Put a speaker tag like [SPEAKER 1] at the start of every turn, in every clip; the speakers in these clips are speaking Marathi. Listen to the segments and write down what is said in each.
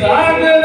[SPEAKER 1] pesada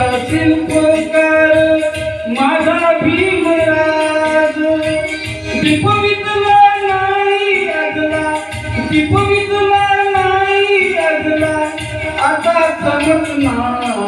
[SPEAKER 1] असेल पोकार माझा भीमराज दीपवितला नाही लागला दीपवितला नाही लागला आता समजणार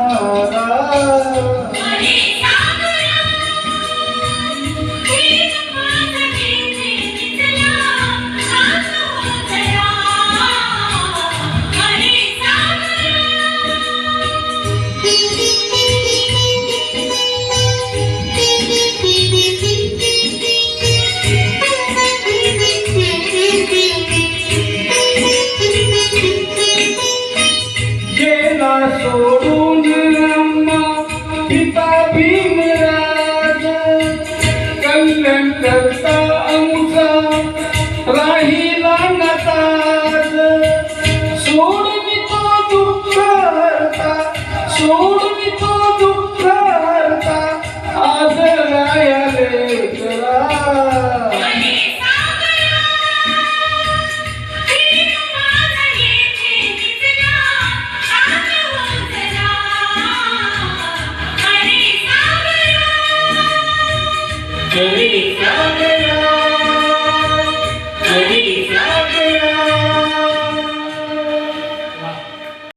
[SPEAKER 1] कल्याण कर 你在哪里呀？